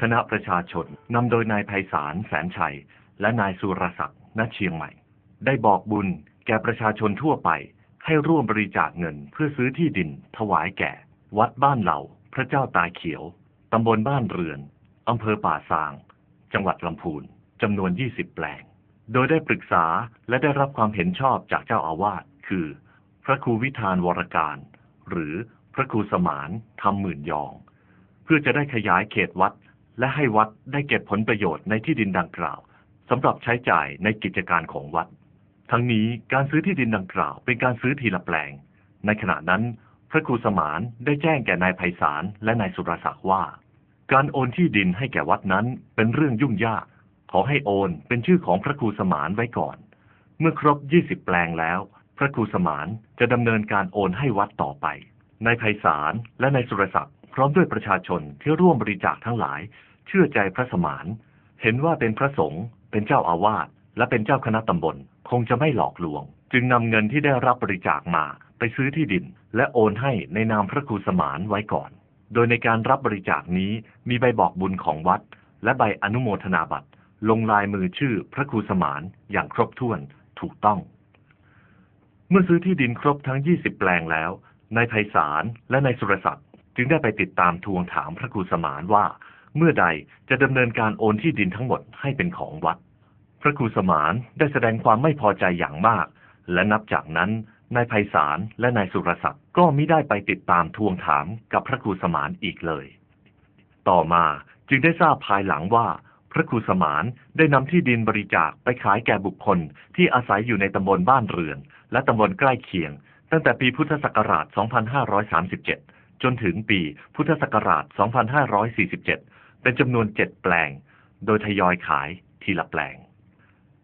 คณะประชาชนนำโดยนายไพศาลแสนชัย และนายสุรศักดิ์ณเชียงใหม่ ได้บอกบุญแก่ประชาชนทั่วไป ให้ร่วมบริจาคเงินเพื่อซื้อที่ดิน ถวายแก่ วัดบ้านเหล่า พระเจ้าตาเขียว ตำบลบ้านเรือนอำเภอป่าซาง จังหวัดลำพูนจำนวน 20 แปลง โดยได้ปรึกษาและได้รับความเห็นชอบจากเจ้าอาวาสคือ พระครูวิธานวรการ หรือพระครูสมานธรรมหมื่นยอง เพื่อจะได้ขยายเขตวัด และให้วัดได้เก็บผลประโยชน์ในที่ดินดังกล่าวสำหรับใช้จ่ายในกิจการของวัด ทั้งนี้การซื้อที่ดินดังกล่าว เป็นการซื้อทีละแปลง ในขณะนั้น พระครูสมานได้แจ้งแก่นายไพศาลและนายสุรศักดิ์ว่า การโอนที่ดินให้แก่วัดนั้นเป็นเรื่องยุ่งยาก ขอให้โอนเป็นชื่อของพระครูสมานไว้ก่อน เมื่อครบ 20 แปลงแล้ว พระครูสมานจะดำเนินการโอนให้วัดต่อไปนายไพศาลและนายสุรศักดิ์ พร้อมด้วยประชาชนที่ร่วมบริจาคทั้งหลาย เชื่อใจพระสมาน เห็นว่าเป็นพระสงฆ์เป็นเจ้าอาวาสและเป็นเจ้าคณะตำบล คงจะไม่หลอกลวง จึงนำเงินที่ได้รับบริจาคมาไปซื้อที่ดิน และโอนให้ในนามพระครูสมานไว้ก่อน โดยในการรับบริจาคนี้มีใบบอกบุญของวัด และใบอนุโมทนาบัตรลงลายมือชื่อพระครูสมานอย่างครบถ้วนถูกต้อง เมื่อซื้อที่ดินครบทั้ง 20 แปลงแล้วนายไพศาลและนายสุรศักดิ์ จึงได้ไปติดตามทวงถามพระครูสมานว่า เมื่อใดจะดำเนินการโอนที่ดินทั้งหมดให้เป็นของวัด พระครูสมานได้แสดงความไม่พอใจอย่างมาก และนับจากนั้นนายไพศาลและนายสุรศักดิ์ก็มิได้ไปติดตามทวงถามกับพระครูสมานอีกเลย ต่อมาจึงได้ทราบภายหลังว่า พระครูสมานได้นำที่ดินบริจาคไปขายแก่บุคคลที่อาศัยอยู่ในตำบลบ้านเรือน และตำบลใกล้เคียง ตั้งแต่ปีพุทธศักราช 2537 จนถึงปีพุทธศักราช 2547 เป็นจำนวน 7 แปลง โดยทยอยขายทีละแปลง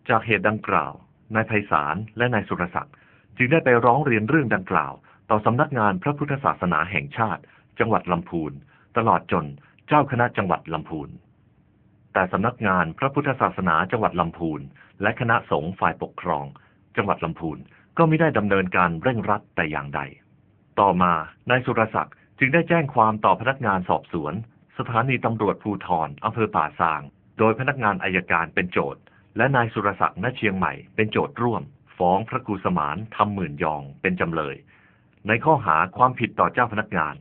จากเหตุดังกล่าว นายไพศาลและนายสุรศักดิ์จึงได้ไปร้องเรียนเรื่องดังกล่าว ต่อสำนักงานพระพุทธศาสนาแห่งชาติ จังหวัดลำพูน ตลอดจนเจ้าคณะจังหวัดลำพูน แต่สำนักงานพระพุทธศาสนาจังหวัดลำพูน และคณะสงฆ์ฝ่ายปกครอง จังหวัดลำพูนก็ไม่ได้ดำเนินการเร่งรัดแต่อย่างใด ต่อมานายสุรศักดิ์ จึงได้แจ้งความต่อพนักงานสอบสวน สถานีตำรวจภูธรอำเภอป่าซาง โดยพนักงานอายการเป็นโจทย์ และนายสุรศักดิ์ณเชียงใหม่เป็นโจทย์ร่วม ฟ้องพระครูสมานทำหมื่นยองเป็นจำเลย ในข้อหาความผิดต่อเจ้าพนักงาน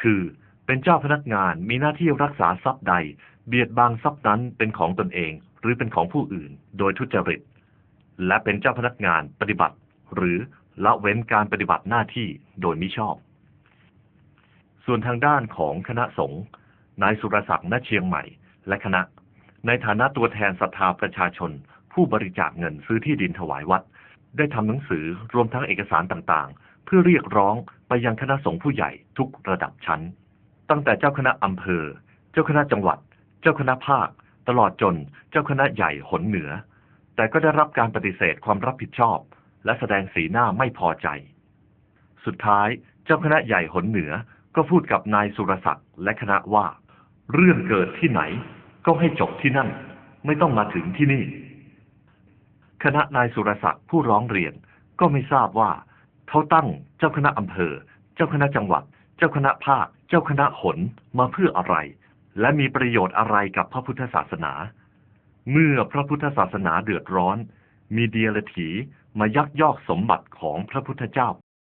คือเป็นเจ้าพนักงานมีหน้าที่รักษาทรัพย์ใด เบียดบังทรัพย์นั้นเป็นของตนเอง หรือเป็นของผู้อื่น โดยทุจริต และเป็นเจ้าพนักงานปฏิบัติ หรือละเว้นการปฏิบัติหน้าที่โดยมิชอบ ส่วนทางด้านของคณะสงฆ์นายสุรศักดิ์ณเชียงใหม่ และคณะ ในฐานะตัวแทนศรัทธาประชาชน ผู้บริจาคเงินซื้อที่ดินถวายวัด ได้ทำหนังสือรวมทั้งเอกสารต่างๆ เพื่อเรียกร้องไปยังคณะสงฆ์ผู้ใหญ่ทุกระดับชั้น ตั้งแต่เจ้าคณะอำเภอ เจ้าคณะจังหวัด เจ้าคณะภาค ตลอดจนเจ้าคณะใหญ่หนเหนือ แต่ก็ได้รับการปฏิเสธความรับผิดชอบ และแสดงสีหน้าไม่พอใจ สุดท้ายเจ้าคณะใหญ่หนเหนือ ก็พูดกับนายสุรศักดิ์และคณะว่า เรื่องเกิดที่ไหน ก็ให้จบที่นั่น ไม่ต้องมาถึงที่นี่ คณะนายสุรศักดิ์ผู้ร้องเรียนก็ไม่ทราบว่าเขาตั้งเจ้าคณะอำเภอ เจ้าคณะจังหวัด เจ้าคณะภาค เจ้าคณะหนมาเพื่ออะไร และมีประโยชน์อะไรกับพระพุทธศาสนา เมื่อพระพุทธศาสนาเดือดร้อน มีเดียรถีมายักยอกสมบัติของพระพุทธเจ้า